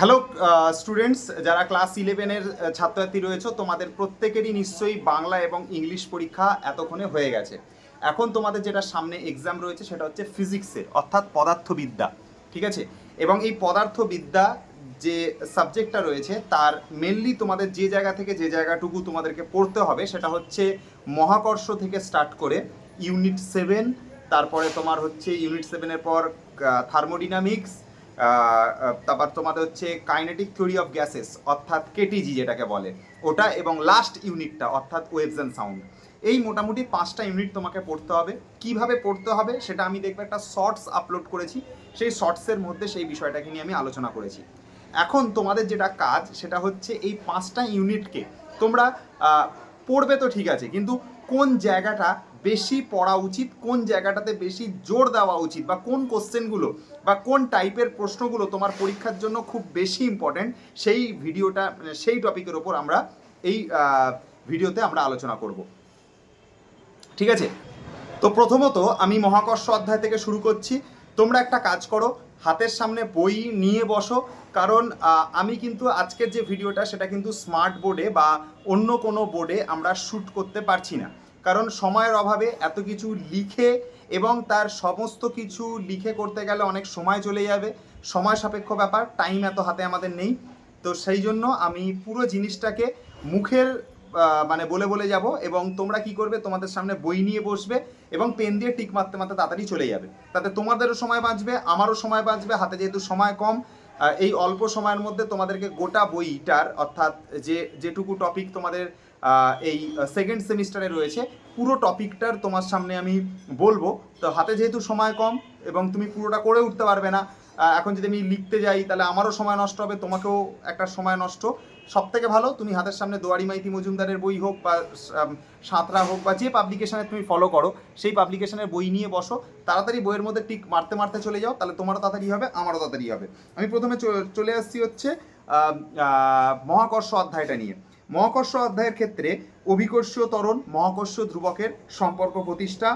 Hello students যারা class ইলেভেনের ছাত্রছাত্রী রয়েছে, তোমাদের প্রত্যেকেরই নিশ্চয়ই বাংলা এবং ইংলিশ পরীক্ষা এতক্ষণে হয়ে গেছে। এখন তোমাদের যেটা সামনে এক্সাম রয়েছে, সেটা হচ্ছে ফিজিক্সের অর্থাৎ পদার্থবিদ্যা, ঠিক আছে? এবং এই পদার্থবিদ্যা যে সাবজেক্টটা রয়েছে, তার মেনলি তোমাদের যে জায়গা থেকে যে জায়গাটুকু তোমাদেরকে পড়তে হবে, সেটা হচ্ছে মহাকর্ষ থেকে স্টার্ট করে ইউনিট সেভেন তারপরে তোমার হচ্ছে ইউনিট সেভেনের পর থার্মোডিনামিক্স তারপর তোমাদের হচ্ছে কাইনেটিক থিওরি অফ গ্যাসেস অর্থাৎ কেটিজি যেটাকে বলে, ওটা এবং লাস্ট ইউনিটটা অর্থাৎ ওয়েভস অ্যান্ড সাউন্ড এই মোটামুটি পাঁচটা ইউনিট তোমাকে পড়তে হবে। কীভাবে পড়তে হবে সেটা আমি দেখবে, একটা শর্টস আপলোড করেছি। সেই শর্টসের মধ্যে সেই বিষয়টাকে নিয়ে আমি আলোচনা করেছি। এখন তোমাদের যেটা কাজ, সেটা হচ্ছে এই পাঁচটা ইউনিটকে তোমরা পড়বে তো ঠিক আছে, কিন্তু কোন জায়গাটা বেশি পড়া উচিত, কোন জায়গাটাতে বেশি জোর দেওয়া উচিত বা কোন কোশ্চেনগুলো বা কোন টাইপের প্রশ্নগুলো তোমার পরীক্ষার জন্য খুব বেশি ইম্পর্ট্যান্ট সেই ভিডিওটা মানে সেই টপিকের ওপর আমরা এই ভিডিওতে আমরা আলোচনা করব। ঠিক আছে? তো প্রথমত আমি মহাকর্ষ অধ্যায় থেকে শুরু করছি। তোমরা একটা কাজ করো, হাতের সামনে বই নিয়ে বসো, কারণ আমি কিন্তু আজকের যে ভিডিওটা সেটা কিন্তু স্মার্ট বোর্ডে বা অন্য কোনো বোর্ডে আমরা শ্যুট করতে পারছি না। কারণ সময়ের অভাবে এত কিছু লিখে এবং তার সমস্ত কিছু লিখে করতে গেলে অনেক সময় চলে যাবে। সময় সাপেক্ষ ব্যাপার টাইম এত হাতে আমাদের নেই। তো সেই জন্য আমি পুরো জিনিসটাকে মুখের মানে বলে বলে যাব এবং তোমরা কি করবে, তোমাদের সামনে বই নিয়ে বসবে এবং পেন দিয়ে টিক মারতে মারতে তাড়াতাড়ি চলে যাবে। তাতে তোমাদেরও সময় বাঁচবে, আমারও সময় বাঁচবে, হাতে যেহেতু সময় কম এই অল্প সময়ের মধ্যে তোমাদেরকে গোটা বইটার অর্থাৎ যে, যেটুকু টপিক তোমাদের এই সেকেন্ড সেমিস্টারে রয়েছে। পুরো টপিকটার তোমার সামনে আমি বলব। তো হাতে যেহেতু সময় কম এবং তুমি পুরোটা করে উঠতে পারবে না এখন যদি আমি লিখতে যাই, তাহলে আমারও সময় নষ্ট হবে, তোমাকেও একটা সময় নষ্ট। সব থেকে ভালো, তুমি হাতের সামনে দোয়ারি মাইতি মজুমদারের বই হোক বা সাঁতরা হোক বা যে পাবলিকেশানে তুমি ফলো করো, সেই পাবলিকেশনের বই নিয়ে বসো। তাড়াতাড়ি বইয়ের মধ্যে টিক মারতে মারতে চলে যাও, তাহলে তোমারও তাড়াতাড়ি হবে, আমারও তাড়াতাড়ি হবে। আমি প্রথমে চলে আসছি হচ্ছে মহাকর্ষ অধ্যায়টা নিয়ে। মহাকর্ষ অধ্যায়ের ক্ষেত্রে অভিকর্ষীয় ত্বরণ, মহাকর্ষ ধ্রুবকের সম্পর্ক প্রতিষ্ঠা,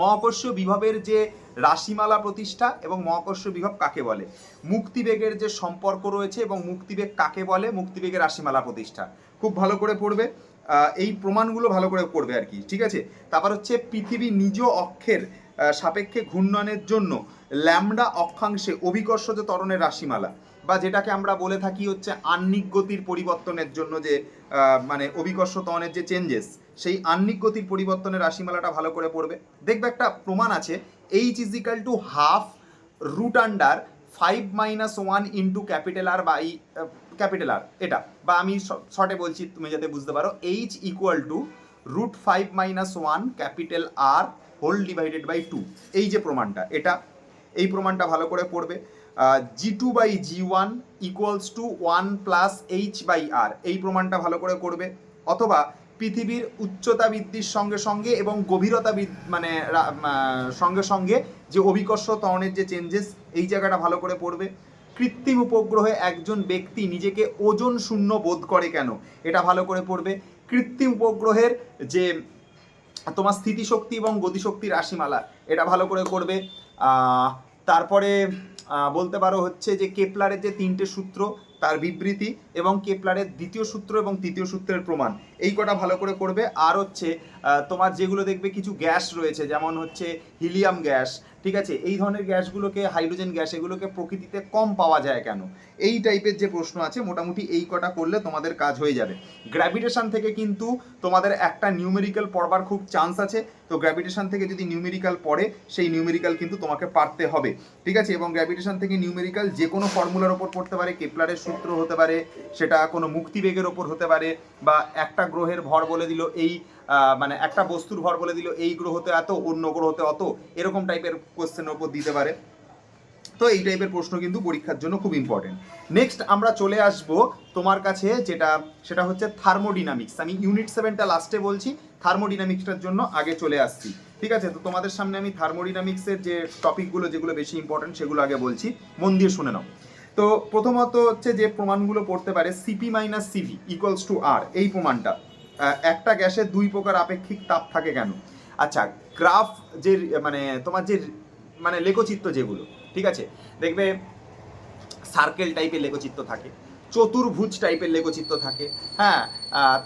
মহাকর্ষ বিভবের যে রাশিমালা প্রতিষ্ঠা এবং মহাকর্ষ বিভব কাকে বলে? মুক্তিবেগের যে সম্পর্ক রয়েছে এবং মুক্তিবেগ কাকে বলে? মুক্তিবেগের রাশিমালা প্রতিষ্ঠা। খুব ভালো করে পড়বে। এই প্রমাণগুলো ভালো করে পড়বে আর কি, ঠিক আছে? তারপর হচ্ছে পৃথিবী নিজ অক্ষের সাপেক্ষে ঘূর্ণনের জন্য ল্যামডা অক্ষাংশে অভিকর্ষজ ত্বরণের রাশিমালা বা যেটাকে আমরা বলে থাকি হচ্ছে আহ্নিক গতির পরিবর্তনের জন্য যে মানে অভিকর্ষ ত্বরণের যে চেঞ্জেস সেই আহ্নিক গতির পরিবর্তনের রাশিমালাটা ভালো করে পড়বে। দেখবে একটা প্রমাণ আছে H is equal to half root under five minus one into capital R by capital R এটা। বা আমি শর্টে বলছি, তুমি যাতে বুঝতে পারো H equal to root five minus one capital R whole divided by two এই যে প্রমাণটা, এটা, এই প্রমাণটা ভালো করে পড়বে। G two by G one equals to one plus H by R এই প্রমাণটা ভালো করে করবে। অথবা পৃথিবীর উচ্চতা বৃদ্ধির সঙ্গে সঙ্গে এবং গভীরতা মানে সঙ্গে সঙ্গে যে অভিকর্ষ ত্বরণের যে চেঞ্জেস এই জায়গাটা ভালো করে পড়বে। কৃত্রিম উপগ্রহে একজন ব্যক্তি নিজেকে ওজন শূন্য বোধ করে কেন? এটা ভালো করে পড়বে। কৃত্রিম উপগ্রহের যে তোমার স্থিতিশক্তি এবং গতিশক্তি রাশিমালা, এটা ভালো করে করবে। তারপরে বলতে পারো হচ্ছে যে কেপলারের যে তিনটে সূত্র, তার বিবৃতি এবং কেপলারের দ্বিতীয় সূত্র এবং তৃতীয় সূত্রের প্রমাণ। এই কটা ভালো করে করবে আর হচ্ছে তোমার যেগুলো দেখবে কিছু গ্যাস রয়েছে, যেমন হচ্ছে হিলিয়াম গ্যাস ঠিক আছে? এই ধরনের গ্যাসগুলোকে, হাইড্রোজেন গ্যাস এগুলোকে প্রকৃতিতে কম পাওয়া যায় কেন? এই টাইপের যে প্রশ্ন আছে, মোটামুটি এই কটা করলে তোমাদের কাজ হয়ে যাবে। গ্র্যাভিটেশন থেকে কিন্তু তোমাদের একটা নিউমেরিক্যাল পড়বার খুব চান্স আছে। তো গ্র্যাভিটেশন থেকে যদি নিউমেরিক্যাল পড়ে, সেই নিউমেরিক্যাল কিন্তু তোমাকে পারতে হবে। ঠিক আছে? এবং গ্র্যাভিটেশন থেকে নিউমেরিক্যাল যে কোনো ফর্মুলার ওপর পড়তে পারে। কেপলারের সূত্র হতে পারে, সেটা কোনো মুক্তিবেগের ওপর হতে পারে, বা একটা গ্রহের ভর বলে দিল এই মানে একটা বস্তুর ভর বলে দিল, এই গ্রহতে এত, অন্য গ্রহতে অত, এরকম টাইপের কোশ্চেনের ওপর দিতে পারে। তো এই টাইপের প্রশ্ন কিন্তু পরীক্ষার জন্য খুব ইম্পর্টেন্ট নেক্সট আমরা চলে আসব তোমার কাছে যেটা, সেটা হচ্ছে থার্মোডিনামিক্স আমি ইউনিট সেভেনটা লাস্টে বলছি থার্মোডিনামিক্সটার জন্য আগে চলে আসছি। ঠিক আছে? তো তোমাদের সামনে আমি থার্মোডিনামিক্সের যে টপিকগুলো যেগুলো বেশি ইম্পর্টেন্ট সেগুলো আগে বলছি। মন দিয়ে শুনে নাও। তো প্রথমত হচ্ছে যে প্রমাণগুলো পড়তে পারে CP minus CV equals to R এই প্রমাণটা। একটা গ্যাসের দুই প্রকার আপেক্ষিক তাপ থাকে কেন? আচ্ছা গ্রাফ যে মানে তোমার যে মানে লেখচিত্র যেগুলো, ঠিক আছে? দেখবে সার্কেল টাইপের লেখচিত্র থাকে, চতুর্ভুজ টাইপের লেখচিত্র থাকে হ্যাঁ?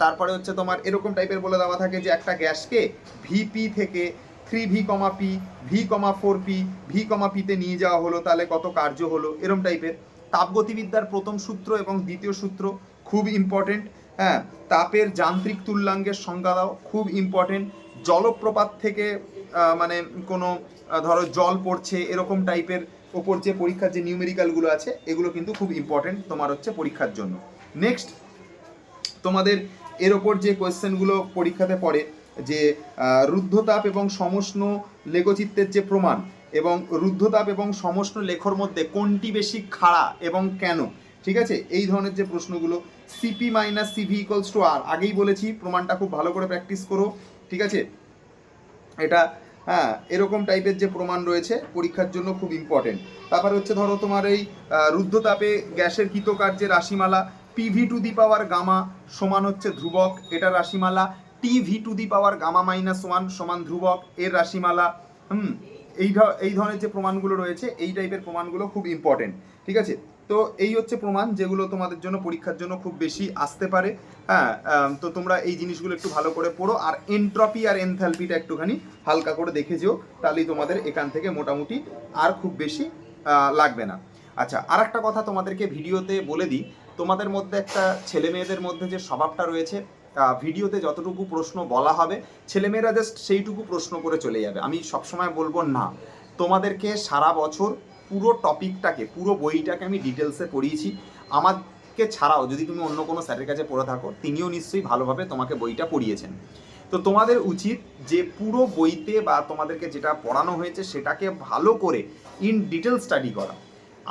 তারপরে হচ্ছে তোমার এরকম টাইপের বলে দেওয়া থাকে যে একটা গ্যাসকে ভিপি থেকে three V comma P V comma four P V comma পিতে নিয়ে যাওয়া হলো, তাহলে কত কার্য হলো, এরম টাইপের তাপগতিবিদ্যার প্রথম সূত্র এবং দ্বিতীয় সূত্র খুব ইম্পর্টেন্ট হ্যাঁ তাপের যান্ত্রিক তুল্যাঙ্গের সংজ্ঞা দাও খুব ইম্পর্টেন্ট জলপ্রপাত থেকে মানে কোনো ধরো জল পড়ছে, এরকম টাইপের ওপর যে পরীক্ষার যে নিউমেরিক্যালগুলো আছে, এগুলো কিন্তু খুব ইম্পর্টেন্ট তোমার হচ্ছে পরীক্ষার জন্য। নেক্সট তোমাদের এর ওপর যে কোয়েশ্চেনগুলো পরীক্ষাতে পড়ে, যে রুদ্ধতাপ এবং সমষ্ণ লেখচিত্রের যে প্রমাণ এবং রুদ্ধতাপ এবং সমষ্ণ লেখর মধ্যে কোনটি বেশি খাড়া এবং কেন? ঠিক আছে? এই ধরনের যে প্রশ্নগুলো CP minus CV equals to R আগেই বলেছি, প্রমাণটা খুব ভালো করে প্র্যাকটিস করো, ঠিক আছে? এটা হ্যাঁ এরকম টাইপের যে প্রমাণ রয়েছে, পরীক্ষার জন্য খুব ইম্পর্টেন্ট তারপর হচ্ছে ধরো তোমার এই রুদ্ধতাপে গ্যাসের কৃতকার্যের রাশিমালা PV to the power gamma সমান হচ্ছে ধ্রুবক, এটা রাশিমালা TV to the power gamma minus one সমান ধ্রুবক, এর রাশিমালা, হুম, এই এই ধরনের যে প্রমাণগুলো রয়েছে, এই টাইপের প্রমাণগুলো খুব ইম্পর্টেন্ট ঠিক আছে? তো এই হচ্ছে প্রমাণ যেগুলো তোমাদের জন্য পরীক্ষার জন্য খুব বেশি আসতে পারে। হ্যাঁ তো তোমরা এই জিনিসগুলো একটু ভালো করে পড়ো। আর এনট্রপি আর এনথ্যালপিটা একটুখানি হালকা করে দেখে যেও, তাহলেই তোমাদের এখান থেকে মোটামুটি আর খুব বেশি লাগবে না। আচ্ছা আর একটা কথা তোমাদেরকে ভিডিওতে বলে দিই। তোমাদের মধ্যে একটা ছেলে মেয়েদের মধ্যে যে স্বভাবটা রয়েছে ভিডিওতে যতটুকু প্রশ্ন বলা হবে, ছেলেমেয়েরা জাস্ট সেইটুকু প্রশ্ন করে চলে যাবে। আমি সবসময় বলব না। তোমাদেরকে সারা বছর পুরো টপিকটাকে, পুরো বইটাকে আমি ডিটেলসে পড়িয়েছি। আমাকে ছাড়াও, যদি তুমি অন্য কোনো স্যারের কাছে পড়ে থাকো, তিনিও নিশ্চয়ই ভালোভাবে তোমাকে বইটা পড়িয়েছেন। তো তোমাদের উচিত যে পুরো বইতে বা তোমাদেরকে যেটা পড়ানো হয়েছে, সেটাকে ভালো করে ইন ডিটেল স্টাডি করা।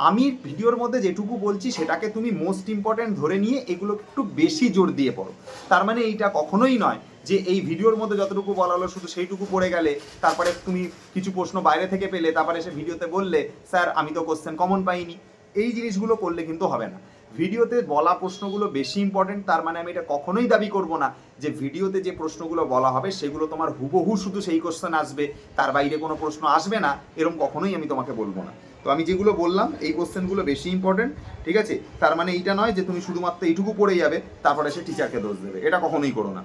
আমি ভিডিওর মধ্যে যেটুকু বলছি, সেটাকে তুমি মোস্ট ইম্পর্ট্যান্ট ধরে নিয়ে এগুলো একটু বেশি জোর দিয়ে পড়ো। তার মানে এইটা কখনোই নয় যে এই ভিডিওর মধ্যে যতটুকু বলা হলো শুধু সেইটুকু পড়ে গেলে, তারপরে তুমি কিছু প্রশ্ন বাইরে থেকে পেলে, তারপরে এসে ভিডিওতে বললে, স্যার, আমি তো কোশ্চেন কমন পাইনি। এই জিনিসগুলো করলে কিন্তু হবে না। ভিডিওতে বলা প্রশ্নগুলো বেশি ইম্পর্টেন্ট তার মানে আমি এটা কখনোই দাবি করব না যে ভিডিওতে যে প্রশ্নগুলো বলা হবে, সেগুলো তোমার হুবহু শুধু সেই কোশ্চেন আসবে, তার বাইরে কোনো প্রশ্ন আসবে না এরকম কখনোই আমি তোমাকে বলব না। তো আমি যেগুলো বললাম, এই কোশ্চেনগুলো বেশি ইম্পর্টেন্ট ঠিক আছে? তার মানে এইটা নয় যে তুমি শুধুমাত্র এইটুকু পড়ে যাবে, তারপরে সে টিচারকে দোষ দেবে। এটা কখনোই করো না।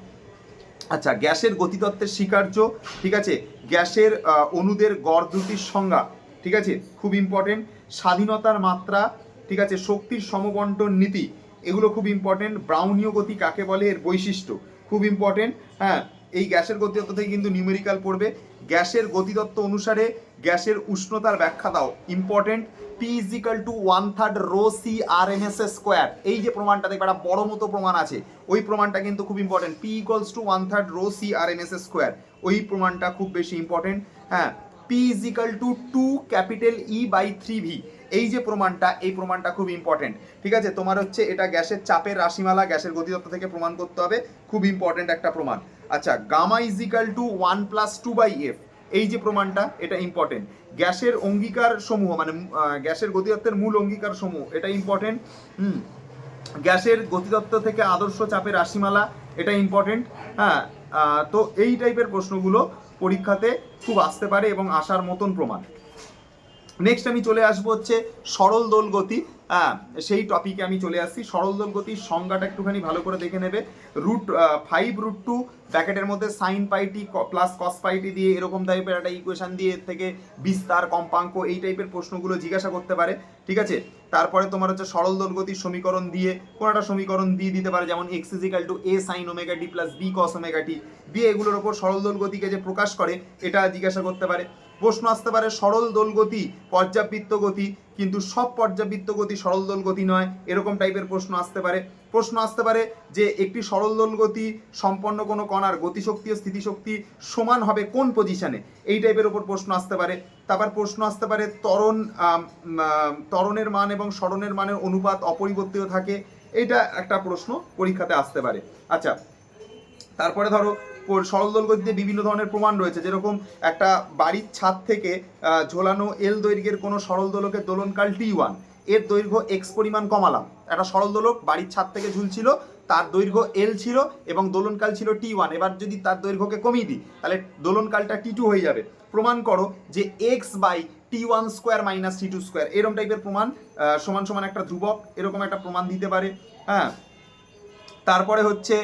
আচ্ছা গ্যাসের গতিতত্ত্বের স্বীকার্য, ঠিক আছে? গ্যাসের অণুদের গড় দুটির সংজ্ঞা, ঠিক আছে? খুব ইম্পর্টেন্ট স্বাধীনতার মাত্রা, ঠিক আছে? শক্তির সমবন্টন নীতি, এগুলো খুব ইম্পর্টেন্ট ব্রাউনীয় গতি কাকে বলে? এর বৈশিষ্ট্য, খুব ইম্পর্টেন্ট হ্যাঁ এই গ্যাসের গতিতত্ত্ব থেকে কিন্তু নিউমেরিক্যাল পড়বে। গ্যাসের গতিতত্ত্ব অনুসারে গ্যাসের উষ্ণতার ব্যাখ্যা দাও important P is equal to one third rho C R M S square এই যে প্রমাণটা দেখবে একটা বড় মতো প্রমাণ আছে। ওই প্রমাণটা কিন্তু খুব important P equals to one third rho C R M S square ওই প্রমাণটা খুব বেশি ইম্পর্টেন্ট হ্যাঁ P is equal to two capital E by three V এই যে প্রমাণটা, এই প্রমাণটা খুব ইম্পর্টেন্ট ঠিক আছে? তোমার হচ্ছে এটা গ্যাসের চাপের রাশিমালা, গ্যাসের গতিতত্ত্ব থেকে প্রমাণ করতে হবে। খুব ইম্পর্টেন্ট একটা প্রমাণ। আচ্ছা gamma is equal to one plus two by F এই যে প্রমাণটা, এটা ইম্পর্টেন্ট গ্যাসের অঙ্গীকার সমূহ মানে গ্যাসের গতিতত্ত্বের মূল অঙ্গীকার সমূহ এটা ইম্পর্টেন্ট হুম? গ্যাসের গতিতত্ত্ব থেকে আদর্শ চাপের রাশিমালা, এটা ইম্পর্টেন্ট হ্যাঁ? তো এই টাইপের প্রশ্নগুলো পরীক্ষাতে খুব আসতে পারে এবং আসার মতন প্রমাণ। নেক্সট আমি চলে আসব হচ্ছে সরল দোল গতি হ্যাঁ সেই টপিকে আমি চলে আসছি। সরল গতির সংজ্ঞাটা একটুখানি ভালো করে দেখে নেবে। রুট ফাইভ রুট টু ব্র্যাকেটের মধ্যে সাইন পাইটি প্লাস কস পাইটি দিয়ে এরকম টাইপের একটা ইকুয়েশন দিয়ে থেকে বিস্তার, কম্পাঙ্ক, এই টাইপের প্রশ্নগুলো জিজ্ঞাসা করতে পারে। ঠিক আছে? তারপরে তোমার হচ্ছে সরল দোল গতির সমীকরণ দিয়ে কোনো একটা সমীকরণ দিয়ে দিতে পারে, যেমন X is equal to A sine omega T plus B cos omega T দিয়ে এগুলোর ওপর সরল দোল গতিকে যে প্রকাশ করে, এটা জিজ্ঞাসা করতে পারে। প্রশ্ন আসতে পারে সরল দোল গতি পর্যাবৃত্ত গতি কিন্তু সব পর্যাবৃত্ত গতি সরল দোল গতি নয় এরকম টাইপের প্রশ্ন আসতে পারে। প্রশ্ন আসতে পারে যে একটি সরল দোল গতি সম্পন্ন কোনো কণার গতিশক্তি ও স্থিতিশক্তি সমান হবে কোন পজিশনে এই টাইপের ওপর প্রশ্ন আসতে পারে। তারপর প্রশ্ন আসতে পারে তরণ আম, মান এবং স্মরণের মানের অনুপাত অপরিবর্তিত থাকে। এইটা একটা প্রশ্ন পরীক্ষাতে আসতে পারে। আচ্ছা তারপরে ধরো সরল গতিতে বিভিন্ন ধরনের প্রমাণ রয়েছে। যেরকম একটা বাড়ির ছাদ থেকে ঝোলানো এল দৈর্ঘ্যের কোনো সরল দোলকের দোলনকাল টি ওয়ান। এর দৈর্ঘ্য এক্স পরিমাণ কমালাম। একটা সরল দোলক বাড়ির ছাদ থেকে ঝুলছিল তার দৈর্ঘ্য এল ছিল এবং দোলনকাল ছিল টি ওয়ান। এবার যদি তার দৈর্ঘ্যকে কমিয়ে দিই, তাহলে দোলনকালটা টি টু হয়ে যাবে। প্রমাণ করো যে X by T one square minus T two square. এরকম টাইপের প্রমাণ সমান সমান একটা ধ্রুবক, এরকম একটা প্রমাণ দিতে পারে। হ্যাঁ। তারপরে হচ্ছে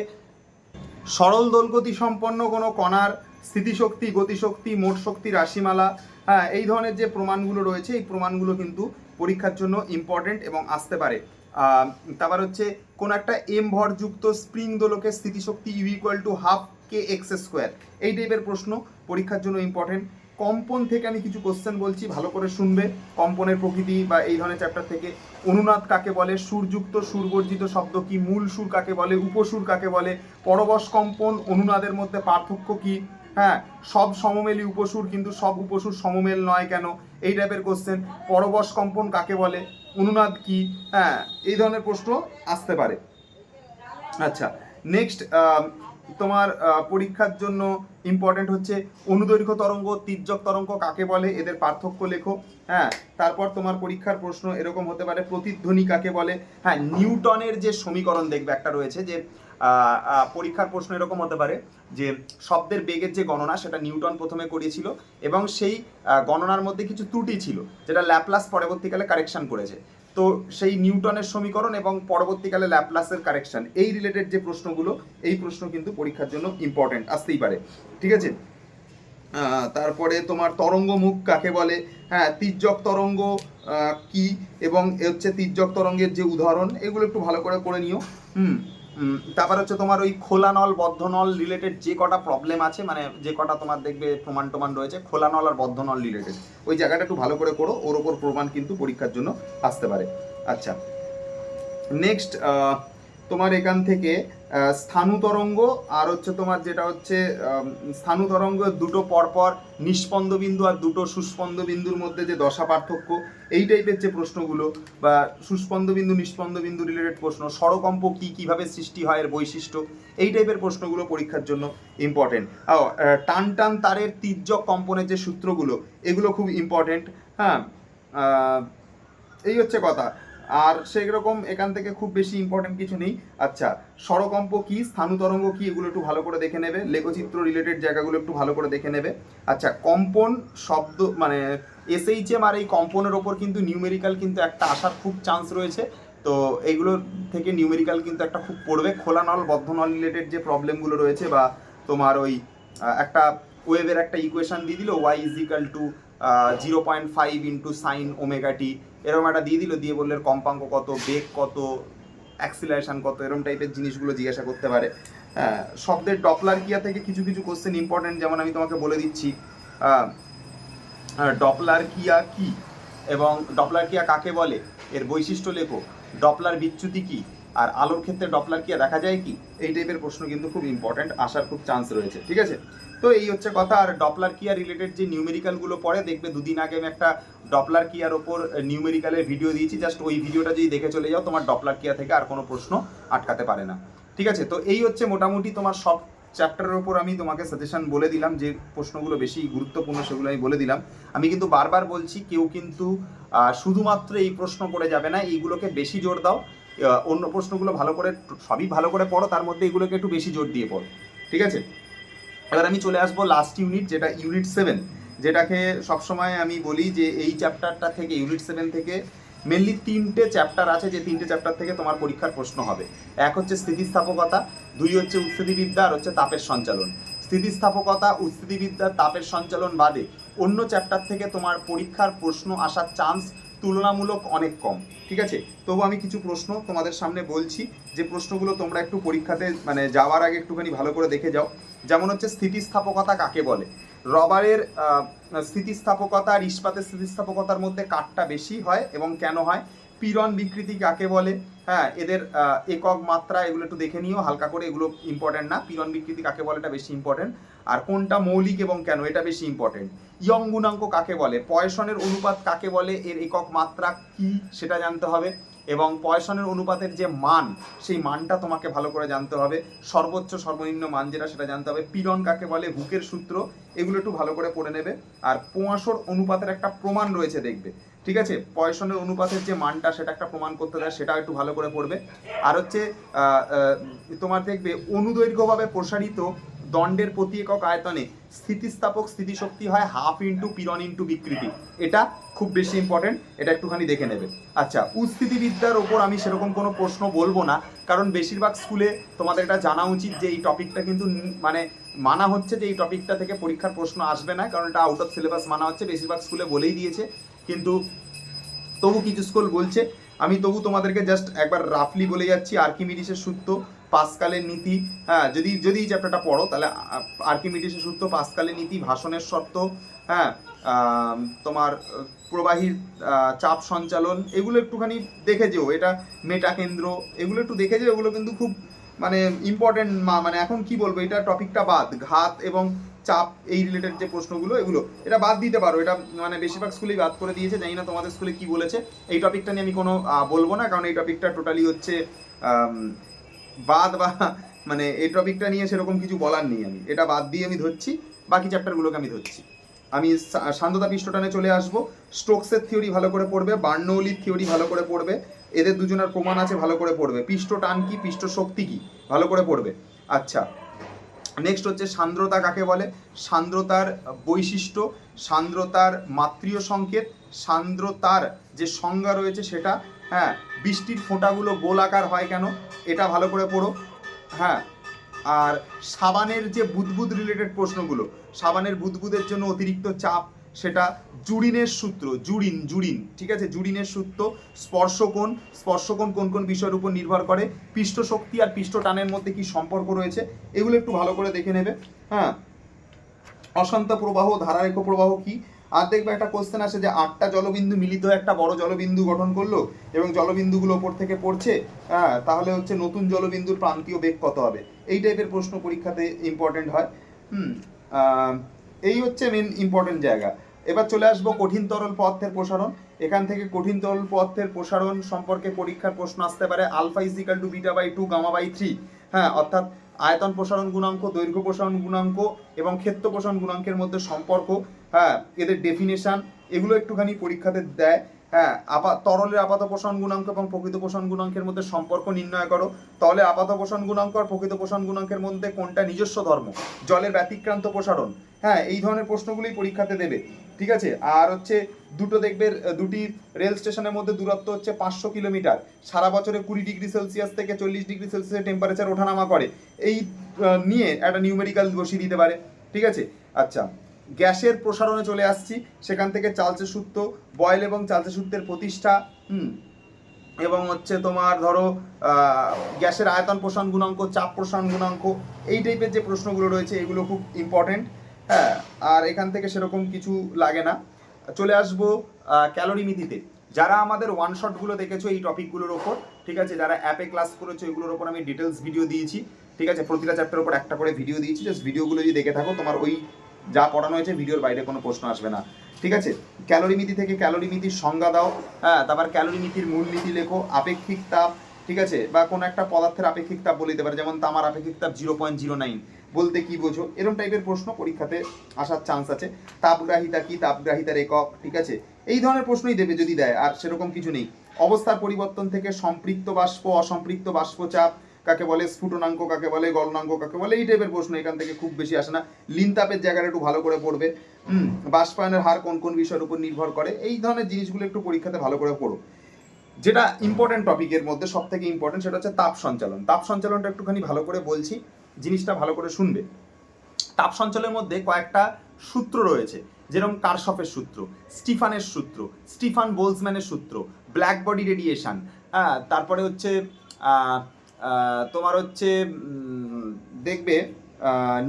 সরল দোলগতি সম্পন্ন কোনো কণার স্থিতিশক্তি, গতিশক্তি, মোট শক্তি, রাশিমালা হ্যাঁ এই ধরনের যে প্রমাণগুলো রয়েছে, এই প্রমাণগুলো কিন্তু পরীক্ষার জন্য ইম্পর্টেন্ট এবং আসতে পারে। তারপর হচ্ছে কোন একটা এম ভরযুক্ত স্প্রিং দোলকের স্থিতিশক্তি U equal to half K X square এই টাইপের প্রশ্ন পরীক্ষার জন্য ইম্পর্টেন্ট কম্পন থেকে আমি কিছু কোশ্চেন বলছি, ভালো করে শুনবে। কম্পনের প্রকৃতি বা এই ধরনের চ্যাপ্টার থেকে। অনুনাদ কাকে বলে? সুরযুক্ত, সুরবর্জিত শব্দ কি? মূল সুর কাকে বলে? উপসুর কাকে বলে? পরবশ কম্পন, অনুনাদের মধ্যে পার্থক্য কি? হ্যাঁ সব সমমেলই উপসুর, কিন্তু সব উপসুর সমমেল নয় কেন? এই টাইপের কোশ্চেন পরবশ কম্পন কাকে বলে? অনুনাদ কি? হ্যাঁ এই ধরনের প্রশ্ন আসতে পারে। আচ্ছা নেক্সট তোমার পরীক্ষার জন্য ইম্পর্টেন্ট হচ্ছে অনুদৈর্ঘ্য তরঙ্গ, তির্যক তরঙ্গ কাকে বলে, এদের পার্থক্য লেখো। হ্যাঁ তারপর তোমার পরীক্ষার প্রশ্ন এরকম হতে পারে, প্রতিধ্বনি কাকে বলে? হ্যাঁ নিউটনের যে সমীকরণ দেখবে একটা রয়েছে যে পরীক্ষার প্রশ্ন এরকম হতে পারে যে, শব্দের বেগের যে গণনা সেটা নিউটন প্রথমে করিয়েছিল এবং সেই গণনার মধ্যে কিছু ত্রুটি ছিল, যেটা ল্যাপলাস পরবর্তীকালে কারেকশন করেছে। তো সেই নিউটনের সমীকরণ এবং পরবর্তীকালে ল্যাপ্লাসের কারেকশন, এই রিলেটেড যে প্রশ্নগুলো, এই প্রশ্ন কিন্তু পরীক্ষার জন্য ইম্পর্টেন্ট আসতেই পারে। ঠিক আছে? তারপরে তোমার তরঙ্গ মুখ কাকে বলে? হ্যাঁ তির্যক তরঙ্গ কি? এবং হচ্ছে তির্যক তরঙ্গের যে উদাহরণ, এগুলো একটু ভালো করে করে নিও। হুম? তারপর হচ্ছে তোমার ওই খোলা নল, বদ্ধ নল রিলেটেড যে কটা প্রবলেম আছে মানে যে কটা তোমার দেখবে প্রমাণ টমান রয়েছে, খোলা নল আর বদ্ধ নল রিলেটেড ওই জায়গাটা একটু ভালো করে করো, ওর ওপর প্রমাণ কিন্তু পরীক্ষার জন্য আসতে পারে। আচ্ছা নেক্সট তোমার এখান থেকে স্থানু তরঙ্গ আর হচ্ছে তোমার যেটা হচ্ছে স্থানু তরঙ্গ দুটো পরপর নিষ্পন্দ বিন্দু আর দুটো সুস্পন্দ বিন্দুর মধ্যে যে দশা পার্থক্য, এই টাইপের যে প্রশ্নগুলো বা সুস্পন্দ বিন্দু, নিষ্পন্দ বিন্দু রিলেটেড প্রশ্ন, স্বরকম্প কি, কীভাবে সৃষ্টি হয়, এর বৈশিষ্ট্য, এই টাইপের প্রশ্নগুলো পরীক্ষার জন্য ইম্পর্টেন্ট টান টান তারের তির্যক কম্পনের যে সূত্রগুলো, এগুলো খুব ইম্পর্টেন্ট হ্যাঁ? এই হচ্ছে কথা। আর সেই রকম এখান থেকে খুব বেশি ইম্পর্টেন্ট কিছু নেই। আচ্ছা স্বরকম্প কি, স্থানু তরঙ্গ কি, এগুলো একটু ভালো করে দেখে নেবে। লেখচিত্র রিলেটেড জায়গাগুলো একটু ভালো করে দেখে নেবে। আচ্ছা কম্পন শব্দ মানে এসএইচএম আর এই কম্পনের ওপর কিন্তু নিউমেরিক্যাল কিন্তু একটা আসার খুব চান্স রয়েছে। তো এইগুলো থেকে নিউমেরিক্যাল কিন্তু একটা খুব পড়বে। খোলা নল, বদ্ধ নল রিলেটেড যে প্রবলেমগুলো রয়েছে বা তোমার ওই একটা ওয়েভের একটা ইকুয়েশন দিয়ে দিল Y is equal to zero point five into sine omega T এরকম একটা দিয়ে দিল দিয়ে বললে কম্পাঙ্ক কত বেগ কত অ্যাক্সিলারেশন কত এরকম টাইপের জিনিসগুলো জিজ্ঞাসা করতে পারে। হ্যাঁ, শব্দের ডপলার কিয়া থেকে কিছু কিছু কোশ্চেন ইম্পর্টেন্ট যেমন আমি তোমাকে বলে দিচ্ছি ডপলার কিয়া কি এবং ডপলার কিয়া কাকে বলে? এর বৈশিষ্ট্য লেখো। ডপলার বিচ্যুতি কি? আর আলোর ক্ষেত্রে ডপলার কিয়া দেখা যায় কি? এই টাইপের প্রশ্ন কিন্তু খুব ইম্পর্টেন্ট আসার খুব চান্স রয়েছে, ঠিক আছে? তো এই হচ্ছে কথা, আর ডপলার কিয়া রিলেটেড যে নিউমেরিক্যালগুলো পড়ে, দেখবে দুদিন আগে আমি একটা ডপলার কিয়ার ওপর নিউমেরিক্যালের ভিডিও দিয়েছি জাস্ট ওই ভিডিওটা যদি দেখে চলে যাও, তোমার ডপলার কিয়া থেকে আর কোনো প্রশ্ন আটকাতে পারে না, ঠিক আছে? তো এই হচ্ছে মোটামুটি তোমার সব চ্যাপ্টারের ওপর আমি তোমাকে সাজেশন বলে দিলাম, যে প্রশ্নগুলো বেশি গুরুত্বপূর্ণ সেগুলো আমি বলে দিলাম। আমি কিন্তু বারবার বলছি, কেউ কিন্তু শুধুমাত্র এই প্রশ্ন করে যাবে না, এইগুলোকে বেশি জোর দাও অন্য প্রশ্নগুলো ভালো করে, সবই ভালো করে পড়ো, তার মধ্যে এগুলোকে একটু বেশি জোর দিয়ে পড়ো। ঠিক আছে? এবার আমি চলে আসব লাস্ট ইউনিট যেটা ইউনিট সেভেন যেটাকে সবসময় আমি বলি যে এই চ্যাপ্টারটা থেকে ইউনিট সেভেন থেকে মেনলি তিনটে চ্যাপ্টার আছে, যে তিনটে চ্যাপ্টার থেকে তোমার পরীক্ষার প্রশ্ন হবে। এক হচ্ছে স্থিতিস্থাপকতা, দুই হচ্ছে উৎস্থিতিবিদ্যা, আর হচ্ছে তাপের সঞ্চালন। স্থিতিস্থাপকতা, উৎস্থিতিবিদ্যা, তাপের সঞ্চালন বাদে অন্য চ্যাপ্টার থেকে তোমার পরীক্ষার প্রশ্ন আসার চান্স তুলনামূলক অনেক কম, ঠিক আছে? তবু আমি কিছু প্রশ্ন তোমাদের সামনে বলছি। যে প্রশ্নগুলো তোমরা একটু পরীক্ষাতে মানে যাওয়ার আগে একটুখানি ভালো করে দেখে যাও। যেমন হচ্ছে স্থিতিস্থাপকতা কাকে বলে? রবারের স্থিতিস্থাপকতা আর ইস্পাতের স্থিতিস্থাপকতার মধ্যে কাঠটা বেশি হয় এবং কেন হয়? পীড়ন বিকৃতি কাকে বলে? হ্যাঁ এদের একক মাত্রা এগুলো একটু দেখে নিও, হালকা করে এগুলো ইম্পর্টেন্ট না। পীড়ন বিকৃতি কাকে বলে এটা বেশি ইম্পর্টেন্ট আর কোনটা মৌলিক এবং কেন এটা বেশি ইম্পর্টেন্ট ইয়ং গুণাঙ্ক কাকে বলে? পয়সনের অনুপাত কাকে বলে? এর একক মাত্রা কি সেটা জানতে হবে। এবং পয়সনের অনুপাতের যে মান, সেই মানটা তোমাকে ভালো করে জানতে হবে। সর্বোচ্চ, সর্বনিম্ন মান যেটা, সেটা জানতে হবে। পীড়ন কাকে বলে? হুকের সূত্র। এগুলো একটু ভালো করে পড়ে নেবে। আর পোঁয়াশোর অনুপাতের একটা প্রমাণ রয়েছে দেখবে। ঠিক আছে? পয়সনের অনুপাতের যে মানটা, সেটা একটা প্রমাণ করতে দেয়। সেটা একটু ভালো করে পড়বে। আর হচ্ছে তোমার দেখবে, অনুদৈর্ঘ্যভাবে প্রসারিত দণ্ডের প্রতি একক আয়তনে স্থিতিস্থাপক স্থিতিশক্তি হয় হাফ ইন্টু পিরন ইন্টু বিকৃতি। এটা খুব বেশি ইম্পর্টেন্ট এটা একটুখানি দেখে নেবে। আচ্ছা উস্থিতিবিদ্যার ওপর আমি সেরকম কোনো প্রশ্ন বলব না, কারণ বেশিরভাগ স্কুলে তোমাদের এটা জানা উচিত যে এই টপিকটা কিন্তু মানে মানা হচ্ছে যে এই টপিকটা থেকে পরীক্ষার প্রশ্ন আসবে না, কারণ এটা আউট অফ সিলেবাস মানা হচ্ছে, বেশিরভাগ স্কুলে বলেই দিয়েছে। কিন্তু তবু কিছু স্কুল বলছে। আমি তবু তোমাদেরকে জাস্ট একবার রাফলি বলে যাচ্ছি আর্কিমিডিসের সূত্র। পাসকালের নীতি হ্যাঁ যদি যদি এই চ্যাপ্টারটা পড়ো, তাহলে আর্কিমিডিসের সূত্র পাসকালের নীতি, ভাষণের শর্ত হ্যাঁ তোমার প্রবাহীর চাপ সঞ্চালন, এগুলো একটুখানি দেখে যেও। এটা মেটা কেন্দ্র, এগুলো একটু দেখে যেও, এগুলো কিন্তু খুব মানে ইম্পর্টেন্ট মা মানে এখন কি বলব, এটা টপিকটা বাদ। ঘাত এবং চাপ, এই রিলেটেড যে প্রশ্নগুলো, এগুলো। এটা বাদ দিতে পারো, এটা মানে বেশিরভাগ স্কুলেই বাদ করে দিয়েছে, জানি না তোমাদের স্কুলে কি বলেছে। এই টপিকটা নিয়ে আমি কোনো বলব না, কারণ এই টপিকটা টোটালি হচ্ছে বাদ বা মানে এই টপিকটা নিয়ে সেরকম কিছু বলার নেই আমি। এটা বাদ দিয়ে আমি ধরছি, বাকি চ্যাপ্টারগুলোকে আমি ধরছি। আমি সান্দ্রতা পৃষ্ঠটানে চলে আসব। স্টোকসের থিওরি ভালো করে পড়বে বার্নৌলির থিওরি ভালো করে পড়বে, এদের দুজনের প্রমাণ আছে, ভালো করে পড়বে। পৃষ্ঠ টান কি, পৃষ্ঠ শক্তি কি, ভালো করে পড়বে। আচ্ছা নেক্সট হচ্ছে সান্দ্রতা কাকে বলে? সান্দ্রতার বৈশিষ্ট্য, সান্দ্রতার মাতৃয় সংকেত, সান্দ্রতার যে সংজ্ঞা রয়েছে সেটা হ্যাঁ বৃষ্টির ফোঁটাগুলো গোলাকার হয় কেন? এটা ভালো করে পড়ো। হ্যাঁ আর সাবানের যে বুদবুদ রিলেটেড প্রশ্নগুলো, সাবানের বুদবুদের জন্য অতিরিক্ত চাপ, সেটা জুড়িনের সূত্র জুড়িন জুড়িন ঠিক আছে? জুড়িনের সূত্র, স্পর্শকোণ স্পর্শকোণ কোন কোন বিষয়ের উপর নির্ভর করে পৃষ্ঠ শক্তি আর পৃষ্ঠ টানের মধ্যে কি সম্পর্ক রয়েছে, এগুলো একটু ভালো করে দেখে নেবে। হ্যাঁ অশান্ত প্রবাহ ধারারেখ প্রবাহ কি? আর দেখবে একটা কোশ্চেন আসে যে আটটা জলবিন্দু মিলিত একটা বড় জলবিন্দু গঠন করল এবং জলবিন্দুগুলো ওপর থেকে পড়ছে হ্যাঁ তাহলে হচ্ছে নতুন জলবিন্দুর প্রান্তীয় বেগ কত হবে? এই টাইপের প্রশ্ন পরীক্ষাতে ইম্পর্টেন্ট হয়। হুম এই হচ্ছে মেন ইম্পর্টেন্ট জায়গা। এবার চলে আসব কঠিন তরল পথের প্রসারণ। এখান থেকে কঠিন তরল পথের প্রসারণ সম্পর্কে পরীক্ষার প্রশ্ন আসতে পারে alpha is equal to beta by two gamma by three হ্যাঁ অর্থাৎ আয়তন প্রসারণ গুণাঙ্ক, দৈর্ঘ্য প্রসারণ গুণাঙ্ক এবং ক্ষেত্র প্রসারণ গুণাঙ্কের মধ্যে সম্পর্ক। হ্যাঁ এদের ডেফিনেশন এগুলো একটুখানি পরীক্ষাতে দেয়। হ্যাঁ আপা তরলের আপাত পোষণ গুণাঙ্ক এবং প্রকৃত পোষণ গুণাঙ্কের মধ্যে সম্পর্ক নির্ণয় করো। তলে আপাত পোষণ গুণাঙ্ক আর প্রকৃত পোষণ গুণাঙ্কের মধ্যে কোনটা নিজস্ব ধর্ম? জলের ব্যতিক্রান্ত প্রসারণ। হ্যাঁ এই ধরনের প্রশ্নগুলোই পরীক্ষাতে দেবে। ঠিক আছে? আর হচ্ছে দুটো দেখবে, দুটি রেল স্টেশনের মধ্যে দূরত্ব হচ্ছে পাঁচশো কিলোমিটার। সারা বছরে কুড়ি ডিগ্রি সেলসিয়াস থেকে চল্লিশ ডিগ্রি সেলসিয়াস টেম্পারেচার ওঠানামা করে। এই নিয়ে একটা নিউমেরিক্যাল বসিয়ে দিতে পারে। ঠিক আছে? আচ্ছা। গ্যাসের প্রসারণে চলে আসছি। সেখান থেকে চালচে সূত্র বয়েল এবং চালচে সূত্রের প্রতিষ্ঠা, হুম, এবং হচ্ছে তোমার ধরো গ্যাসের আয়তন প্রসারণ গুণাঙ্ক, চাপ প্রসারণ গুণাঙ্ক, এই টাইপের যে প্রশ্নগুলো রয়েছে, এগুলো খুব ইম্পর্টেন্ট হ্যাঁ আর এখান থেকে সেরকম কিছু লাগে না। চলে আসব ক্যালোরিমিতিতে যারা আমাদের ওয়ান শটগুলো দেখেছ এই টপিকগুলোর ওপর, ঠিক আছে, যারা অ্যাপে ক্লাস করেছ, এগুলোর ওপর আমি ডিটেলস ভিডিও দিয়েছি, ঠিক আছে, প্রতিটা চ্যাপ্টার ওপর একটা করে ভিডিও দিয়েছি জাস্ট ভিডিওগুলো যদি দেখে থাকো, তোমার ওই যা পড়ানো হয়েছে, ভিডিওর বাইরে কোনো প্রশ্ন আসবে না। ঠিক আছে? ক্যালোরিমিতি থেকে ক্যালোরিমিতির সংজ্ঞা দাও। হ্যাঁ তারপর ক্যালোরিমিতির মূলনীতি লেখো, আপেক্ষিক তাপ, ঠিক আছে? বা কোনো একটা পদার্থের আপেক্ষিক তাপ বলে দিতে পারে, যেমন তামার আপেক্ষিক তাপ জিরো পয়েন্ট জিরো নাইন বলতে কি বোঝো? এরকম টাইপের প্রশ্ন পরীক্ষাতে আসার চান্স আছে। তাপগ্রাহিতা কি? তাপগ্রাহিতার একক, ঠিক আছে? এই ধরনের প্রশ্নই দেবে যদি দেয়, আর সেরকম কিছু নেই। অবস্থার পরিবর্তন থেকে সম্পৃক্ত বাষ্প, অসম্পৃক্ত বাষ্পচাপ কাকে বলে, স্ফুটনাঙ্ক কাকে বলে, গলনাঙ্ক কাকে বলে, এই টাইপের প্রশ্ন এখান থেকে খুব বেশি আসে না। লিন তাপের জায়গাটা একটু ভালো করে পড়বে। হুম, বাষ্পায়নের হার কোন কোন বিষয়ের উপর নির্ভর করে, এই ধরনের জিনিসগুলো একটু পরীক্ষাতে ভালো করে পড়ো। যেটা ইম্পর্টেন্ট টপিকের মধ্যে সব থেকে ইম্পর্টেন্ট সেটা হচ্ছে তাপ সঞ্চালন। তাপ সঞ্চালনটা একটুখানি ভালো করে বলছি, জিনিসটা ভালো করে শুনবে। তাপ সঞ্চালনের মধ্যে কয়েকটা সূত্র রয়েছে, যেরকম কারশফের সূত্র, স্টিফানের সূত্র, স্টিফান বোলসম্যানের সূত্র ব্ল্যাক বডি রেডিয়েশন হ্যাঁ তারপরে হচ্ছে তোমার হচ্ছে দেখবে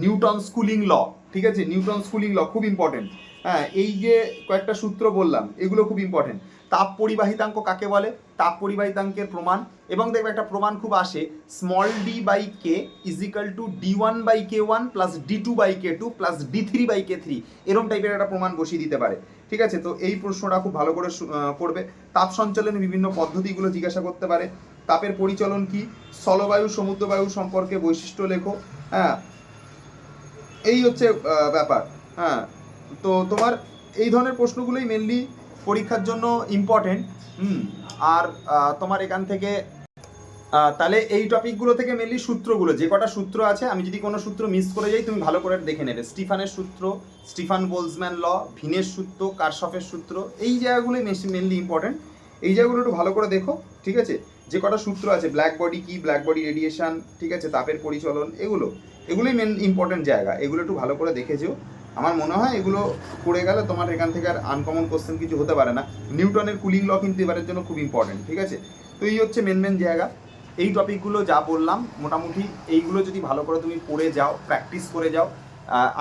নিউটন স্কুলিং ল, ঠিক আছে? নিউটন স্কুলিং ল খুব ইম্পর্টেন্ট হ্যাঁ এই যে কয়েকটা সূত্র বললাম, এগুলো খুব ইম্পর্টেন্ট তাপ পরিবাহিতাঙ্ক কাকে বলে? তাপ পরিবাহিতাঙ্কের প্রমাণ। এবং দেখবে একটা প্রমাণ খুব আসে small D by K is equal to D one by K one plus D two by K two plus D three by K three এরম টাইপের একটা প্রমাণ বসিয়ে দিতে পারে। ঠিক আছে? তো এই প্রশ্নটা খুব ভালো করে করবে তাপ সঞ্চালনের বিভিন্ন পদ্ধতিগুলো জিজ্ঞাসা করতে পারে। তাপের পরিচলন কি? স্থলবায়ু, সমুদ্রবায়ু সম্পর্কে বৈশিষ্ট্য লেখো। হ্যাঁ এই হচ্ছে ব্যাপার। হ্যাঁ তো তোমার এই ধরনের প্রশ্নগুলোই মেনলি পরীক্ষার জন্য ইম্পর্টেন্ট হুম, আর তোমার এখান থেকে তাহলে এই টপিকগুলো থেকে মেনলি সূত্রগুলো, যে কটা সূত্র আছে, আমি যদি কোনো সূত্র মিস করে যাই, তুমি ভালো করে দেখে নেবে। স্টিফানের সূত্র, স্টিফান বোলসম্যান ল, ভিনের সূত্র, কারশফের সূত্র, এই জায়গাগুলোই মেনলি ইম্পর্টেন্ট এই জায়গাগুলো একটু ভালো করে দেখো, ঠিক আছে? যে কটা সূত্র আছে ব্ল্যাক বডি কি ব্ল্যাক বডি রেডিয়েশন ঠিক আছে, তাপের পরিচলন, এগুলো, এগুলোই মেন ইম্পর্টেন্ট জায়গা। এগুলো একটু ভালো করে দেখে যেও। আমার মনে হয় এগুলো করে গেলে তোমার এখান থেকে আর আনকমন কোশ্চেন কিছু হতে পারে না। নিউটনের কুলিং ল কিন্তু এবারের জন্য খুব ইম্পর্টেন্ট ঠিক আছে? তো এই হচ্ছে মেন মেন জায়গা। এই টপিকগুলো যা বললাম, মোটামুটি এইগুলো যদি ভালো করে তুমি পড়ে যাও প্র্যাকটিস করে যাও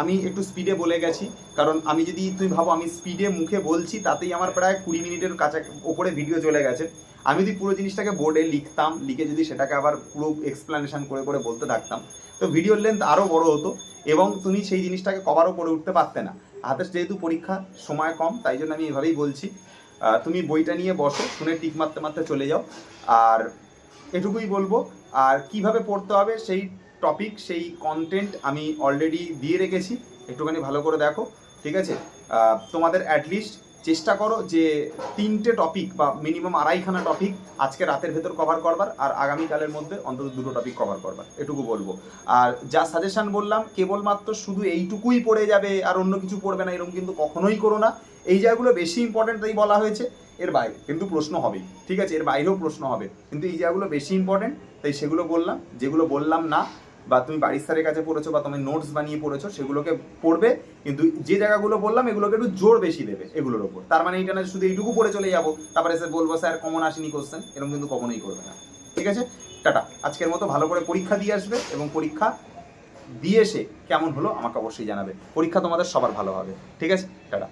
আমি একটু স্পিডে বলে গেছি। কারণ আমি যদি, তুমি ভাবো আমি স্পিডে মুখে বলছি, তাতেই আমার প্রায় কুড়ি মিনিটের কাছে ওপরে ভিডিও চলে গেছে। আমি যদি পুরো জিনিসটাকে বোর্ডে লিখতাম, লিখে যদি সেটাকে আবার পুরো এক্সপ্লেনেশন করে করে বলতে থাকতাম, তো ভিডিওর লেন্থ আরও বড় হতো এবং তুমি সেই জিনিসটাকে কভারও করে উঠতে পারতে না। হাতে যেহেতু পরীক্ষা, সময় কম, তাই জন্য আমি এভাবেই বলছি। তুমি বইটা নিয়ে বসো, শুনে টিক মারতে মারতে চলে যাও। আর এটুকুই বলব, আর কীভাবে পড়তে হবে সেই টপিক সেই কন্টেন্ট আমি অলরেডি দিয়ে রেখেছি। একটুখানি ভালো করে দেখো, ঠিক আছে? তোমাদের অ্যাটলিস্ট চেষ্টা করো যে তিনটে টপিক বা মিনিমাম আড়াইখানা টপিক আজকে রাতের ভেতর কভার করবার আর আগামীকালের মধ্যে অন্তত দুটো টপিক কভার করবার, এটুকু বলব। আর যা সাজেশন বললাম, কেবলমাত্র শুধু এইটুকুই পড়ে যাবে আর অন্য কিছু পড়বে না, এরকম কিন্তু কখনোই করো না। এই জায়গাগুলো বেশি ইম্পর্টেন্ট তাই বলা হয়েছে। এর বাইরে, কিন্তু প্রশ্ন হবেই, ঠিক আছে? এর বাইরেও প্রশ্ন হবে, কিন্তু এই জায়গাগুলো বেশি ইম্পর্টেন্ট তাই সেগুলো বললাম। যেগুলো বললাম না বা তুমি বাড়ির স্যারের কাছে পড়েছো বা তুমি নোটস বানিয়ে পড়েছো, সেগুলোকে পড়বে, কিন্তু যে জায়গাগুলো বললাম, এগুলোকে একটু জোর বেশি দেবে এগুলোর ওপর। তার মানে এইটা না শুধু এইটুকু পড়ে চলে যাব। তারপরে স্যার বলব, স্যার কমন আসেনি কোশ্চেন এরকম কিন্তু কখনোই করবে না। ঠিক আছে? টাটা। আজকের মতো ভালো করে পরীক্ষা দিয়ে আসবে এবং পরীক্ষা দিয়ে এসে কেমন হলো আমাকে অবশ্যই জানাবে। পরীক্ষা তোমাদের সবার ভালো হবে। ঠিক আছে? টাটা।